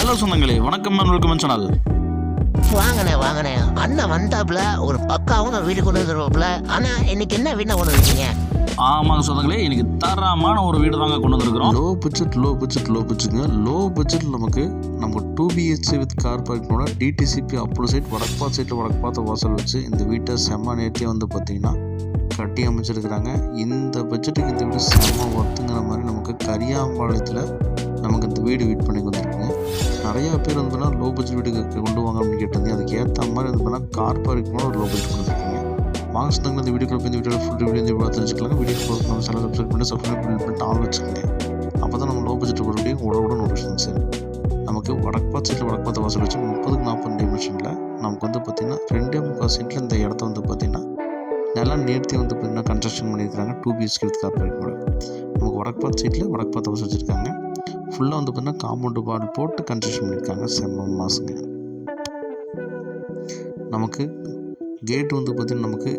Hello சொந்தங்களே வணக்கம் welcome channel. வாங்கண்ணே வாங்கண்ணே அண்ணன் வந்தாப்புல ஒரு பக்காவும் வீடு கொண்டு வந்துருவாப்புல. ஆனா இன்னைக்கு என்ன வீணா கொண்டு வந்தீங்க ஆமாங்க சொந்தங்களே இன்னைக்கு தரமான ஒரு வீடு தாங்க கொண்டு வந்திருக்கிறோம். Low budget low budget low பட்ஜெட்டுங்க low பட்ஜெட்டில் நமக்கு நம்ம டூ பிஹெச்சி வித் கார் பார்க்கிங்கோட டிடிசிபி அப்ரூவ் சைட் வடக்கு சைட்டில் வடக்கு பார்த்த வாசல் வச்சு இந்த வீட்டை செம்ம நேர்த்தியாக வந்து பார்த்தீங்கன்னா கட்டி அமைச்சிருக்கிறாங்க. இந்த பட்ஜெட்டுக்கு இந்த வீடு செம்ம ஒர்த்துங்கிற மாதிரி நமக்கு கரியாம்பாளையத்தில் நமக்கு இந்த வீடு வீட் பண்ணி வந்திருக்குங்க நிறையா பேர் வந்து பார்த்தீங்கன்னா லோ பட்ஜெட் வீட்டுக்கு கொண்டு வாங்க அப்படின்னு கேட்டது அதுக்கு ஏற்ற மாதிரி வந்து பண்ணால் கார் பார்க்கணும் ஒரு லோ பட்ஜெட் கொடுத்துருக்கீங்க. வாங்க சொந்தங்கள் இந்த வீடியோக்குள்ள போய் இந்த வீடியோ ஃபுல் வீடியோ இந்த வீடியோ தெரிஞ்சுக்கலாம் வீடியோ போகிறது நம்ம சேனல் சப்ஸ்கிரைப் பண்ணி சப்ஸ்கிரைப் பண்ணி பண்ணிட்டு ஆள் வச்சுக்கோங்க அப்போ தான் நம்ம லோ பட்ஜெட் போகிறபடியே உடவுடன் நோட்டிஃபிகேஷன் சார் நமக்கு வடக்கு பார்த்து சைடில் வடக்கு பார்த்து வாசல் வச்சு முப்பதுக்கு நாற்பது டைமென்ஷனில் நமக்கு வந்து பார்த்திங்கன்னா ரெண்டே முக்கால் சென்ட்டில் இந்த இடத்த வந்து பார்த்திங்கன்னா நல்லா நேர்த்தி வந்து பார்த்திங்கன்னா கன்ஸ்ட்ரக்ஷன் பண்ணியிருக்காங்க டூ பிஹெச்கே வித் கார்பரேட் கூட நமக்கு வடக்கு பார்த்து சைட்டில் வடக்கு பார்த்து வாசல் வச்சுருக்காங்க. ஃபுல்லாக வந்து பார்த்திங்கன்னா காம்பவுண்டு பால் போட்டு கன்ஸ்ட்ரக்ஷன் பண்ணியிருக்காங்க செம்ம மாசுங்க. நமக்கு கேட் வந்து பார்த்திங்கன்னா நமக்கு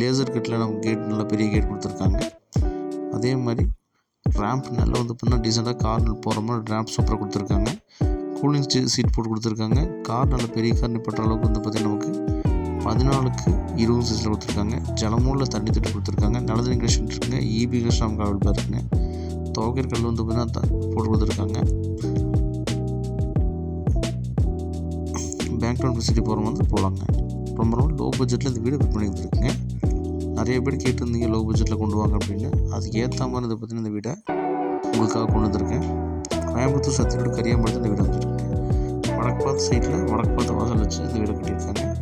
லேசர் கட்டில் நமக்கு கேட் நல்லா பெரிய கேட் கொடுத்துருக்காங்க. அதே மாதிரி ரேம்ப் நல்லா வந்து பார்த்தீங்கன்னா டீசெண்டாக கார் போகிற மாதிரி ரேம்ப் சூப்பராக கொடுத்துருக்காங்க. கூலிங் சீட் போட்டு கொடுத்துருக்காங்க. கார் நல்ல பெரிய கார் நிப்பட்ட அளவுக்கு வந்து பார்த்திங்கன்னா நமக்கு பதினாலுக்கு இருபது சீட்டில் கொடுத்துருக்காங்க. ஜலமூலில் தண்ணி தட்டு கொடுத்துருக்காங்க. நல்லது கனெக்ஷன் இருக்குங்க. இபி கனெக்ஷன் காவல் அவைலபிளாக துவக்கிற கல் வந்து பார்த்தீங்கன்னா த- போட்டு கொடுத்துருக்காங்க பேங்க்லோன் ஃபெசிலிட்டி போகிற வந்து போகலாங்க ரொம்ப ரொம்ப லோ பட்ஜெட்டில் இந்த வீடு புக் பண்ணி வந்துருக்குங்க நிறைய பேர் கேட்டிருந்தீங்க லோ பட்ஜெட்டில் கொண்டு வாங்க அப்படின்னு. அதுக்கு ஏற்ற மாதிரி இதை பற்றின இந்த வீடை உங்களுக்காக கொண்டு வந்திருக்கேன். கோயம்புத்தூர் சத்தியோடு கரியாமரத்தில் இந்த வீடு வந்துருக்குங்க வடக்கு பார்த்த சைடில் வடக்கு பார்த்த வாசல் வச்சு இந்த வீடை கட்டியிருக்காங்க.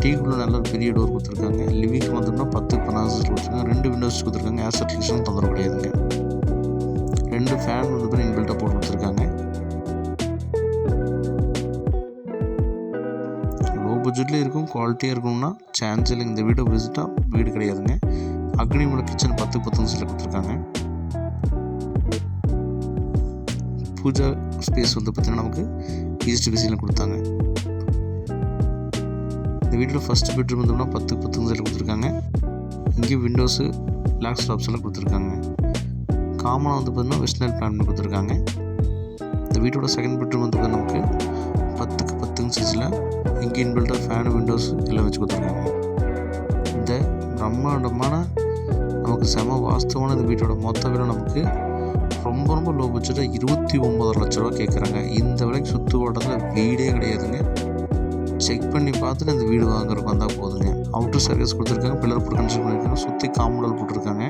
டீக்குள்ளே நல்ல ஒரு பெரிய டோர் கொடுத்துருக்காங்க. லிவிங் வந்தோம்னா பத்து பதினாறு கொடுத்துருக்காங்க. ரெண்டு விண்டோஸ் கொடுத்துருக்காங்க. ஏர் கிச்சனும் தொந்தரவு கிடையாதுங்க. ரெண்டு ஃபேன் வந்து பண்ணி இன்பில்ட்டாக போட்டு கொடுத்துருக்காங்க. லோ பட்ஜெட்லேயும் இருக்கும் குவாலிட்டியாக இருக்கணும்னா சான்ஸ் இல்லை. இந்த வீடை விசிட்டாக வீடு கிடையாதுங்க. அக்னிமலை கிச்சன் பத்து பத்துன்னு சில கொடுத்துருக்காங்க. பூஜா ஸ்பேஸ் வந்து பார்த்திங்கன்னா நமக்கு ஈஸ்ட் விசியில் கொடுத்தாங்க. இந்த வீட்டில் ஃபஸ்ட் பெட்ரூம் வந்தோம்னா பத்து பத்துன்னு சொல்லி கொடுத்துருக்காங்க. இங்கே விண்டோஸு லாக்ஸ் டாப்ஸ் எல்லாம் கொடுத்துருக்காங்க. காமனாக வந்து பார்த்திங்கன்னா வெஸ்டர்ன் பிளான் பண்ணி கொடுத்துருக்காங்க. இந்த வீட்டோட செகண்ட் பெட்ரூம் வந்து பார்த்தீங்கன்னா நமக்கு பத்துக்கு பத்துங்க சைஸில் இங்கே இன்பில்டாக ஃபேனு விண்டோஸ் எல்லாம் வச்சு கொடுத்துருக்காங்க. இந்த பிரம்மாண்டமான நமக்கு செம வாஸ்தவான இந்த வீட்டோட மொத்த விலை நமக்கு ரொம்ப ரொம்ப லோ பட்ஜெட்டாக இருபத்தி ஒம்பதரை லட்ச ரூபா கேட்குறாங்க. இந்த விலைக்கு சுற்று ஓட்டத்தில் வீடே கிடையாதுங்க. செக் பண்ணி பார்த்துட்டு இந்த வீடு வாங்குறதுக்கு வந்தால் போதுங்க. அவுட்டர் சர்வீஸ் கொடுத்துருக்காங்க. பில்லர் போட்டு கன்ஸ்ட்ரக்ட் பண்ணியிருக்காங்க சுற்றி காம்பவுண்டல் போட்டிருக்காங்க.